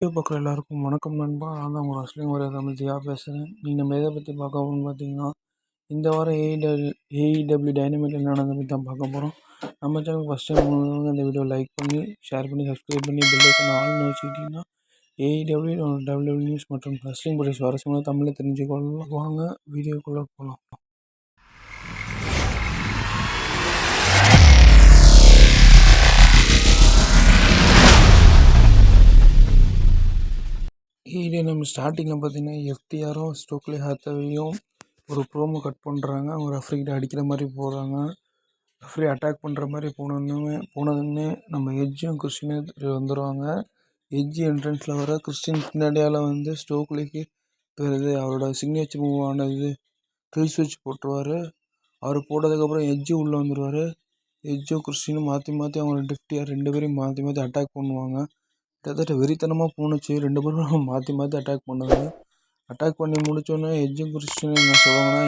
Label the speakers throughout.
Speaker 1: Video பார்க்குற எல்லாருக்கும் வணக்கம் நண்பா. நான் தான் உங்கள் அஸ்லிம் ஒரு தமிழ் பேசுகிறேன் நீங்கள் நம்ம எதை பற்றி பார்க்க போகணும்னு பார்த்தீங்கன்னா இந்த வாரம் ஏஇடபிள்யூ ஏஇடபிள்யூ டைனமிட் என்ன பற்றி தான் பார்க்க போகிறோம் நம்ம சேனல் ஃபஸ்ட் டைம் இந்த வீடியோ லைக் பண்ணி ஷேர் பண்ணி சப்ஸ்கிரைப் பண்ணி பில் ஐக்கன் ஆள்னு வச்சுக்கிட்டிங்கன்னா ஏஇடபிள்யூ டபிள்யூ நியூஸ் மற்றும் ரஸ்லிங் பற்றி சுவாரஸ்யமான தமிழில் தெரிஞ்சுக்கொள்ள வாங்க வீடியோக்குள்ளே போகலாம் இது நம்ம ஸ்டார்டிங்கில் பார்த்தீங்கன்னா எஃப்டிஆரும் ஸ்டோக்லி ஹாத்தவையும் ஒரு ப்ரோமோ கட் பண்ணுறாங்க அவங்க ரெஃப்ரிகிட்ட அடிக்கிற மாதிரி போகிறாங்க ரெஃப்ரி அட்டாக் பண்ணுற மாதிரி போனோன்னு போனதுன்னே நம்ம எஜ்ஜும் கிறிஸ்டினும் வந்துடுவாங்க எஜ்ஜி என்ட்ரன்ஸில் வர கிறிஸ்டின் பின்னாடியால் வந்து ஸ்டோக்லிக்கு இது அவரோட சிக்னேச்சர் மூவ் ஆனது கில் ஸ்விட்ச் போட்டுருவார். அவர் போட்டதுக்கப்புறம் எஜ்ஜு உள்ளே வந்துடுவார் எஜ்ஜும் கிறிஸ்டினும் மாற்றி மாற்றி அவங்க ரெண்டு ஃபிஃப்டியாக ரெண்டு பேரையும் மாற்றி மாற்றி அட்டாக் பண்ணுவாங்க. கிட்டத்தட்ட வெறித்தனமாக போணுச்சு. ரெண்டு பேரும் மாற்றி மாற்றி அட்டாக் பண்ணாங்க. அட்டாக் பண்ணி முடிச்சோன்னே எஜ்ஜும் கிறிஸ்டினும் என்ன சொல்லுவாங்கன்னா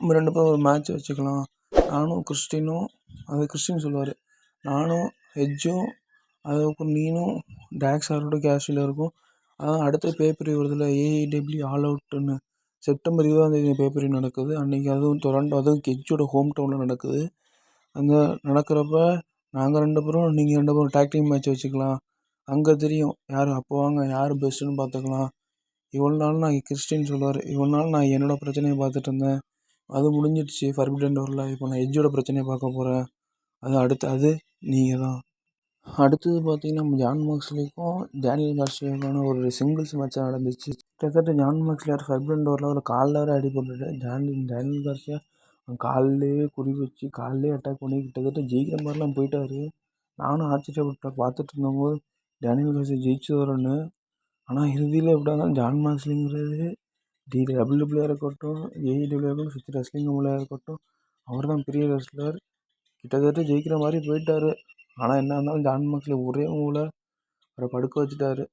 Speaker 1: நம்ம ரெண்டு பேரும் ஒரு மேட்ச் வச்சுக்கலாம். நானும் கிறிஸ்டினும் அது கிறிஸ்டின் சொல்லுவார். நானும் ஹெஜ்ஜும் அதுக்கப்புறம் நீனும் டேக்ஸ் ஆரோட கேஷில் இருக்கும். அதான் அடுத்த பேப்பர் வருதுல ஏஇடபிள்யூ ஆல் அவுட்டுன்னு செப்டம்பர் இருபதாந்தேதி பேப்பர் நடக்குது. அன்றைக்கி அதுவும் டொரண்டோ அதுவும் கெஜ்ஜோட ஹோம் டவுனில் நடக்குது. அங்கே நடக்கிறப்ப நாங்கள் ரெண்டு பேரும் நீங்கள் ரெண்டு பேரும் டேக் மேட்ச் வச்சுக்கலாம். அங்கே தெரியும். யார் அப்போ வாங்க யார் பெஸ்ட்டுன்னு பார்த்துக்கலாம் இவ்வளோ நாள் நான் கிறிஸ்டின் சொல்லுவார் இவ்வளோ நாள் நான் என்னோடய பிரச்சனையை பார்த்துட்டு இருந்தேன். அது முடிஞ்சிடுச்சு. ஃபர்பிடன் டோரில் இப்போ நான் எஜ்ஜோட பிரச்சனையை பார்க்க போகிறேன் அது அடுத்து அது நீங்கள் தான் அடுத்தது பார்த்தீங்கன்னா ஜான் மாக்ஸ்லிக்கும் டேனியல் கார்சியாவுக்கான ஒரு சிங்கிள்ஸ் மேட்சாக நடந்துச்சு. கிட்டத்தட்ட ஜான் மாக்ஸ்லியார் ஃபர்பிடன் டோரில் ஒரு காலில் வர அடிபட்டுட்டு டேனியல் டேனியல் கார்சியா காலிலே குறி வச்சு காலிலே அட்டாக் பண்ணி கிட்டத்தட்ட ஜெயிக்கிற மாதிரிலாம் போயிட்டார். நானும் ஆச்சரியப்பட்டேன் பார்த்துட்டு இருந்தபோது டேனியல் கார்சியா ஜெயிச்சிடுவாருன்னு ஆனால் இறுதியில் எப்படியா இருந்தாலும் ஜான் மாஸ்லிங்கிறது டி டபிள்யூடபிள்யூஆர் இருக்கட்டும் ஏஇடபிள்யூ இருக்கட்டும் சுற்றி ரெஸ்லிங் மூலையாக இருக்கட்டும் அவர் தான் பெரிய ரெஸ்லர் கிட்டத்தட்ட ஜெயிக்கிற மாதிரி போயிட்டார். ஆனால் என்ன இருந்தாலும் ஜான் மாக்ஸ்லி ஒரே மூவில் அவரை படுக்க வச்சுட்டாரு.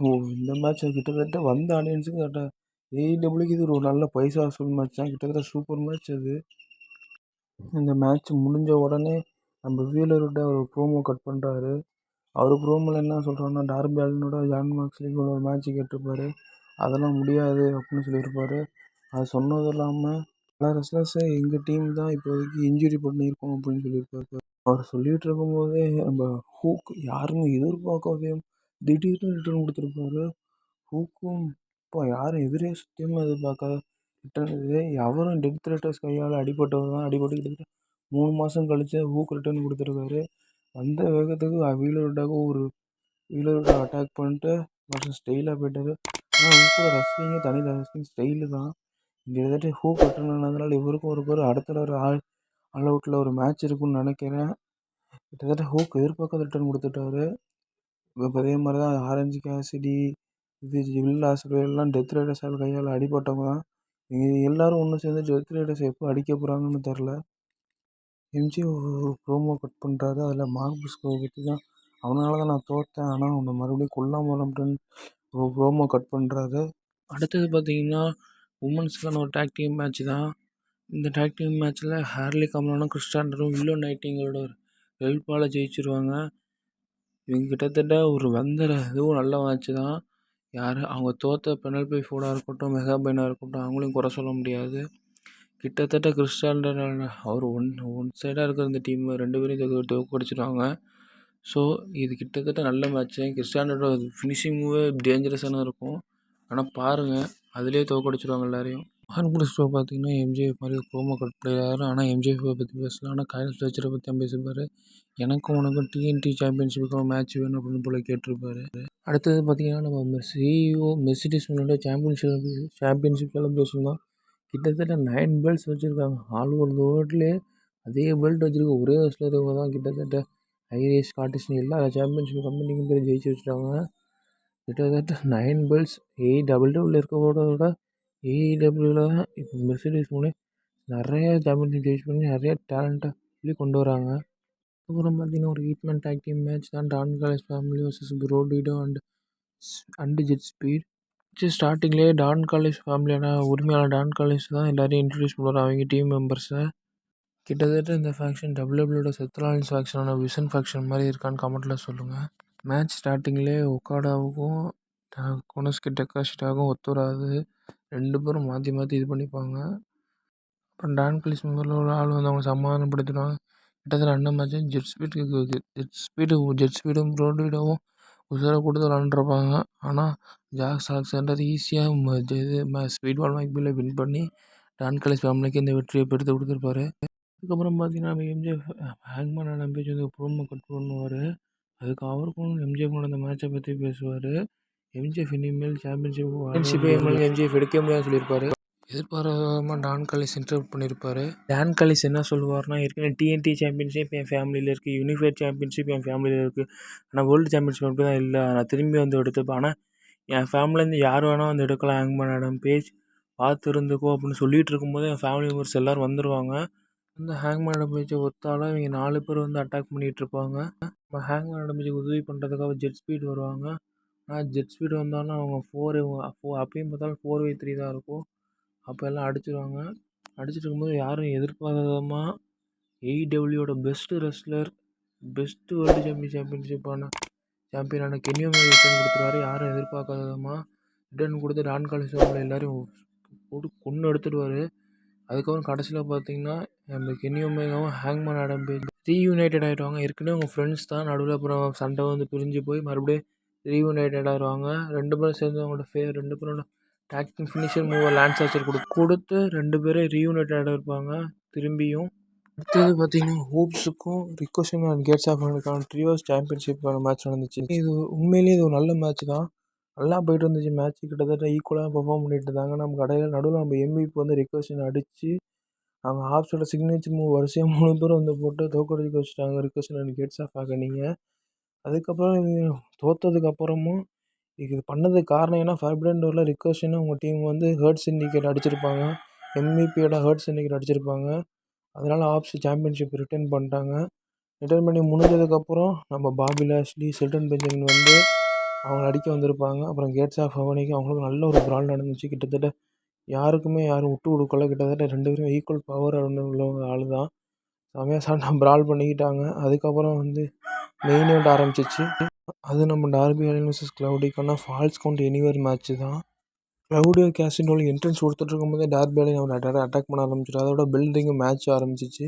Speaker 1: ஓ இந்த மேட்ச் கிட்டத்தட்ட வந்த ஆடியன்ஸுக்கு கரெக்டாக ஏஇடபிள்யூக்கு இது ஒரு நல்ல பைசா வசூல் மேட்ச் தான். கிட்டத்தட்ட சூப்பர் மேட்ச் அது. இந்த மேட்ச் முடிஞ்ச உடனே நம்ம வீலர்கிட்ட ஒரு ப்ரோமோ கட் பண்ணுறாரு அவர் ப்ரோமோவில் என்ன சொல்கிறாருன்னா டார்பி ஆலினோட ஜான் மாக்ஸ்லிக்கு ஒரு மேட்ச் கேட்டிருப்பாரு. அதெல்லாம் முடியாது அப்படின்னு சொல்லியிருப்பாரு. அது சொன்னதும் இல்லாமல் பல ரெஸ்லர்ஸை எங்கள் டீம் தான் இப்போதைக்கு இன்ஜுரி பண்ணியிருக்கோம் அப்படின்னு சொல்லியிருப்பாரு அவர் சொல்லிகிட்டு இருக்கும்போதே நம்ம ஹூக் யாருமே எதிர்பார்க்கவே திடீர்னு ரிட்டர்ன் கொடுத்துருப்பாரு. ஹூக்கும் இப்போ யாரும் எதிரே சுத்தமாக எதிர்பார்க்காத ரிட்டர்ன் இது. அவரும் டெத் ரைட்டர்ஸ் கையால் அடிபட்டவர் தான். அடிபட்டு கிட்டத்தட்ட மூணு மாதம் கழிச்சு ஹூக் ரிட்டர்ன் கொடுத்துருக்காரு. வந்த வேகத்துக்கு வீலர்டாக ஒரு வீலரோட அட்டாக் பண்ணிட்டு கொஞ்சம் ஸ்டைலாக போயிட்டார். ஆனால் இப்போ ரெஸ்லிங்கே தனி ரஸ்லிங் ஸ்டைலு தான். கிட்டத்தட்ட ஹூக் ஹூ ஆனதுனால இவருக்கும் ஒரு பேர் அடுத்த ஒரு ஆல் ஆல் அவுட்டில் ஒரு மேட்ச் இருக்குன்னு நினைக்கிறேன். கிட்டத்தட்ட ஹூக் எதிர்பார்க்காத ரிட்டர்ன் கொடுத்துட்டாரு. இப்போ அதே மாதிரி தான் ஆரஞ்சு கேசிடி இது வில் ஆஸ்திரேலியெல்லாம் டெத் ரைடர்ஸால் கையால் அடிபட்டவங்க தான். இது எல்லோரும் ஒன்று சேர்ந்து டெத் ரைடர்ஸ் எப்போ அடிக்க போகிறாங்கன்னு தெரில எம்ஜிஓ ஒரு ப்ரோமோ கட் பண்ணுறாரு அதில் மார்க் பிஸ்கோவை பற்றி தான் அவனால் தான் நான் தோற்றேன் ஆனால் அவனை மறுபடியும் கொல்லாமல் அப்படின்னு ஒரு ப்ரோமோ கட் பண்ணுறாரு அடுத்தது பார்த்தீங்கன்னா உமன்ஸ்க்கான ஒரு டேக் டீம் மேட்ச் தான். இந்த டேக் டீம் மேட்ச்சில் ஹேர்லி கமலானும் கிறிஸ்டாண்டரும் வில்லோ நைட்டிங்களோட ஒரு ஹெல்ப்பால் ஜெயிச்சிருவாங்க. இவங்க கிட்டத்தட்ட ஒரு வந்த இதுவும் நல்ல மேட்ச் தான். யார் அவங்க தோற்ற பெனல்பி ஃபோடாக இருக்கட்டும் மெகாபைனாக இருக்கட்டும் அவங்களையும் குறை சொல்ல முடியாது. கிட்டத்தட்ட கிறிஸ்டாண்டர் அவர் ஒன் ஒன் சைடாக இருக்கிற இந்த டீம் ரெண்டு பேரையும் தோற்கடிச்சிடுவாங்க ஸோ இது கிட்டத்தட்ட நல்ல மேட்ச்சு கிறிஸ்டானோட ஃபினிஷிங் மூவே டேஞ்சரஸான இருக்கும். ஆனால் பாருங்கள் அதிலே தோற்கடிச்சிடுவாங்க எல்லாரையும். மார்க் ஷோ பார்த்தீங்கன்னா எம்ஜிஎஃப் மாதிரி ப்ரோமோ கட் பிளேயர் ஆனால் எம்ஜிஎஃப்பை பற்றி பேசலாம். ஆனால் கைல் ஸ்ட்ரெச்சரை பற்றி தான் பேசியிருப்பார் எனக்கும் உனக்கும் டிஎன்டி சாம்பியன்ஷிப்புக்கும் மேட்ச் வேணும் அப்படின்னு போல் கேட்டிருப்பாரு. அடுத்தது பார்த்தீங்கன்னா நம்ம சிஇஓ மெர்சிடிஸ் முன்னாடி சாம்பியன்ஷிப் சாம்பியன்ஷிப் செலிப்ரேஷன் தான் கிட்டத்தட்ட நைன் பெல்ட்ஸ் வச்சுருக்காங்க. ஆல் ஓவர் த வேர்ல்ட்லேயே அதே பெல்ட் வச்சுருக்க ஒரே ரெஸ்லர் இவங்க தான் கிட்டத்தட்ட ஐரிஷ் ஸ்காட்டிஷ்னு எல்லா சாம்பியன்ஷிப் கம்பெனிக்கும் பேர் ஜெயிச்சு வச்சுருக்காங்க கிட்டத்தட்ட நைன் பெல்ட்ஸ் ஏ டபுள் டபுள் இருக்கிறத விட ஏஇடபிள்யூவில் தான் இப்போ மெர்சிடிஸ் மூணு நிறைய சாம்பியன்ஷிப் ஜெயிச்சு பண்ணி நிறைய டேலண்ட்டாக சொல்லி கொண்டு வராங்க. அப்புறம் பார்த்தீங்கன்னா ஒரு ஈட்மெண்ட் மேன் டேக் டீம் மேட்ச் தான் Don Callis family versus Brodido and and Jet Speed first ஸ்டார்டிங்லேயே டான் காலேஜ் ஃபேமிலியான உரிமையாளர் டான் காலேஜ் தான் எல்லோரையும் இன்ட்ரடியூஸ் பண்ணுவார். அவங்க டீம் மெம்பர்ஸை கிட்டத்தட்ட இந்த ஃபேக்ஷன் டபிள்யூபிள்யூட செத்தலான்ஸ் ஃபேக்ஷனான விசன் ஃபேக்ஷன் மாதிரி இருக்கான்னு கமெண்ட்டில் சொல்லுங்கள் மேட்ச் ஸ்டார்டிங்லேயே ஒக்காடாவுக்கும் கொனோஸ்கி டெக்காஷிட்டாவுக்கும் ஒத்து வராது ரெண்டு பேரும் மாற்றி மாற்றி இது பண்ணிப்பாங்க. அப்புறம் டான் காலேஜ் மெம்பரில் ஒரு ஆள் வந்து அவங்கள சமாதானப்படுத்திடுவாங்க. கிட்டத்தட்ட அண்ணன் மேட்ச்சும் ஜெட் ஸ்பீடுக்கு ஜெட் ஸ்பீடு ஜெட் ஸ்பீடும் ப்ரோடிடாவும் உசுரை கொடுத்து விளாண்டுருப்பாங்க. ஆனால் ஜாக்ஸ் அலெக்சாண்டர் ஈஸியாக இது ஸ்பீட் பால் மேக்பில்லை வின் பண்ணி டான் கலிஸ் ஃபேமிலிக்கு இந்த வெற்றியை பெருத்து கொடுத்துருப்பாரு. அதுக்கப்புறம் பார்த்தீங்கன்னா நம்ம எம்ஜிஎஃப் ஹேங்மேன் பேஜ் வந்து ப்ரோமோ கட் பண்ணுவார். அதுக்கு அவருக்கும் எம்ஜிஎஃப் நடந்த மேட்சை பற்றி பேசுவார். எம்ஜிஎஃப் இனிமேல் சாம்பியன்ஷிப் எம்ஜிஎஃப் எடுக்க முடியாதுன்னு சொல்லியிருப்பாரு. எதிர்பாராதமாக டான் கலிஸ் இன்டர்வியூ பண்ணியிருப்பார் டான் கலிஸ் என்ன சொல்லுவார்னா ஏற்கனவே டிஎன்டி சாம்பியன்ஷிப் என் ஃபேமிலியில் இருக்குது யூனிஃபைட் சாம்பியன்ஷிப் என் ஃபேமிலியில் இருக்குது ஆனால் வேர்ல்டு சாம்பியன்ஷிப் மட்டும் தான் இல்லை நான் திரும்பி வந்து எடுத்துப்பேன். ஆனால் என் ஃபேமிலிலேருந்து யார் வேணால் வந்து எடுக்கலாம் ஹேங்மேன் மேடம் பேஜ் பார்த்து இருந்துக்கோ அப்படின்னு சொல்லிகிட்டு இருக்கும்போது என் ஃபேமிலி மெம்பர்ஸ் எல்லோரும் வந்துடுவாங்க அந்த ஹேங்மேன் மேடம் பேஜை ஒத்தாலும் இவங்க நாலு பேர் வந்து அட்டாக் பண்ணிகிட்டு இருப்பாங்க நம்ம ஹேங்மேன் மேடம் பேஜுக்கு உதவி பண்ணுறதுக்காக ஜெட் ஸ்பீட் வருவாங்க. ஆனால் ஜெட் ஸ்பீடு வந்தாலும் அவங்க ஃபோர் ஃபோர் அப்பயும் பார்த்தாலும் ஃபோர் வை த்ரீ தான் இருக்கும். அப்போ எல்லாம் அடிச்சிடுவாங்க அடிச்சிட்டு இருக்கும்போது யாரும் எதிர்பாராத விதமாக ஏஇடபிள்யூவோட best wrestler best world champion சாம்பியன்ஷிப்பான சாம்பியனான கென்யோமே ரிட்டர்ன் கொடுத்துருவாரு. யாரும் எதிர்பார்க்காத விதமாக ரிட்டர்ன் கொடுத்து டான் காலேஜ் அவங்கள எல்லோரையும் போட்டு கொன்று எடுத்துடுவார். அதுக்கப்புறம் கடைசியில் பார்த்தீங்கன்னா நம்ம கென்யோ மேகாவும் ஹேங்மேன் ஆடம் பேஜ் ரீயூனைடட் ஆகிடுவாங்க ஏற்கனவே அவங்க ஃப்ரெண்ட்ஸ் தான். நடுவில் அப்புறம் சண்டை வந்து பிரிஞ்சு போய் மறுபடியும் ரீயூனைடட் ஆகிடுவாங்க ரெண்டு பேரும் சேர்ந்து அவங்களோட ஃபே ரெண்டு பேரோட taking finisher move land charger கொடு கொடுத்து ரெண்டு பேரும் ரீயூனைட்டட் இருப்பாங்க. திரும்பியும் அடுத்தது பார்த்தீங்கன்னா ஹூப்ஸுக்கும் ரிக்கோஷன் அண்ட் கேட்ஸ் ஆஃப் ஆனதுக்கான ட்ரியோஸ் சாம்பியன்ஷிப்பான மேட்ச் நடந்துச்சு. இது உண்மையிலேயே இது ஒரு நல்ல மேட்ச் தான். நல்லா போயிட்டு இருந்துச்சு மேட்ச் கிட்டத்தட்ட ஈக்குவலாக பெர்ஃபார்ம் பண்ணிட்டு இருந்தாங்க. நம்ம கடையில் நடுவில் நம்ம எம்விபி வந்து ரிக்கோஷன் அடித்து அவங்க ஹாப்ஸோட சிக்னேச்சர் மூவ் வரிசையாக மூணு பேரும் வந்து போட்டு தோக்கடிக்க வச்சுட்டாங்க ரிக்கோஷன் அண்ட் கேட்ஸ் ஆஃப் ஆகனிங்க அதுக்கப்புறம் இது தோற்றதுக்கப்புறமும் இது பண்ணதுக்கு காரணம் ஏன்னா ஃபர்பிடன் டோரில் ரிக்கோஷன் அவங்க டீம் வந்து ஹேர்ட் சிண்டிகேட் அடிச்சிருப்பாங்க. எம்விபியோட ஹர்ட்ஸ் சிண்டிகேட் அடிச்சிருப்பாங்க. அதனால் ஆப்ஸ் சாம்பியன்ஷிப் ரிட்டர்ன் பண்ணிட்டாங்க. ரிட்டர்ன் பண்ணி முடிஞ்சதுக்கப்புறம் நம்ம பாபி லாஸ்லி செல்டன் பெஞ்சமின் வந்து அவங்கள அடிக்க வந்திருப்பாங்க. அப்புறம் கேட்ஸ் ஆஃப் ஹவனிக்கு அவங்களுக்கு நல்ல ஒரு பிரால் நடந்துச்சு. கிட்டத்தட்ட யாருக்குமே யாரும் விட்டு கொடுக்கல. கிட்டத்தட்ட ரெண்டு பேரும் ஈக்குவல் பவர் உள்ள ஆள் தான் செமையாக சண்டை பிரால் பண்ணிக்கிட்டாங்க. அதுக்கப்புறம் வந்து மெயின் இவெண்ட் ஆரம்பிச்சிச்சு. அது நம்ம டார்பி அலின் வர்சஸ் க்ளவுடிக்கான ஃபால்ஸ் கவுண்ட் எனிவர் மேட்ச்சு தான். க்ளவுடியோ கேசினோவில் என்ட்ரன்ஸ் கொடுத்துட்டு இருக்கும்போதே டார்பி அலின் அவர் அட்டாக் பண்ண ஆரம்பிச்சிட்டு அதோட பில்டிங்கும் மேட்ச் ஆரம்பிச்சிச்சு.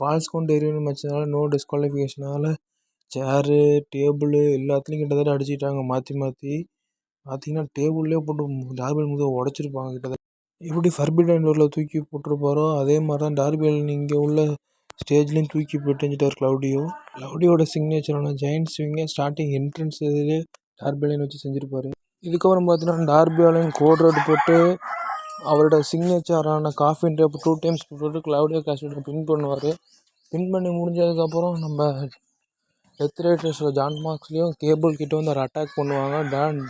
Speaker 1: ஃபால்ஸ் கவுண்ட் எரிவன் மேட்ச்னால நோ டிஸ்குவாலிஃபிகேஷனால் சேரு டேபிள் எல்லாத்துலேயும் கிட்டத்தட்ட அடிச்சிட்டாங்க. மாற்றி மாற்றி பார்த்தீங்கன்னா டேபிள்லேயே போட்டு டார்பி முதுகை உடச்சிருப்பாங்க கிட்டத்தட்ட. எப்படி ஃபர்பிடன் டோரில் தூக்கி போட்டிருப்பாரோ அதே மாதிரி தான் டார்பி இங்கே உள்ள ஸ்டேஜ்லேயும் தூக்கி போட்டு எறிஞ்சிட்டார் க்ளவுடியோ க்ளவுடியோட சிக்னேச்சரான ஜெயிண்ட் ஸ்விங்கை ஸ்டார்டிங் என்ட்ரன்ஸ் இதிலே டார்பியாலின் வச்சு செஞ்சுருப்பார். இதுக்கப்புறம் பார்த்தீங்கன்னா டார்பியாலையும் கோட் ரோடு போட்டு அவரோட சிக்னேச்சரான காஃபின் டேப் டூ டைம்ஸ் போட்டு க்ளவுடியோ கேஸ்டோட பின் பண்ணுவார். பின் பண்ணி முடிஞ்சதுக்கப்புறம் நம்ம டெத் ஜான் மார்க்ஸ்லேயும் கேபிள் கிட்ட வந்து அவர் அட்டாக் பண்ணுவாங்க. டான்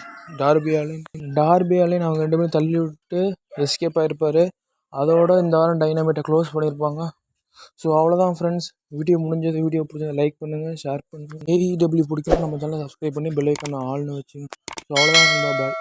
Speaker 1: டார்பியாலின் டார்பியாலின் அவங்க ரெண்டு பேரும் தள்ளி விட்டு எஸ்கேப் ஆகிருப்பார் அதோட இந்த வாரம் டைனாமைட்டை க்ளோஸ் பண்ணியிருப்பாங்க ஸோ அவ்வளோதான் ஃப்ரெண்ட்ஸ் வீடியோ முடிஞ்சது வீடியோ பிடிச்சது லைக் பண்ணுங்கள் ஷேர் பண்ணுங்கள் ஏஇடபிள்யூ பிடிக்கும் நம்ம சேனலை சப்ஸ்கிரைப் பண்ணி பெல் ஐக்கான ஆள்னு வச்சுங்க. ஸோ அவ்வளோதான் பாய்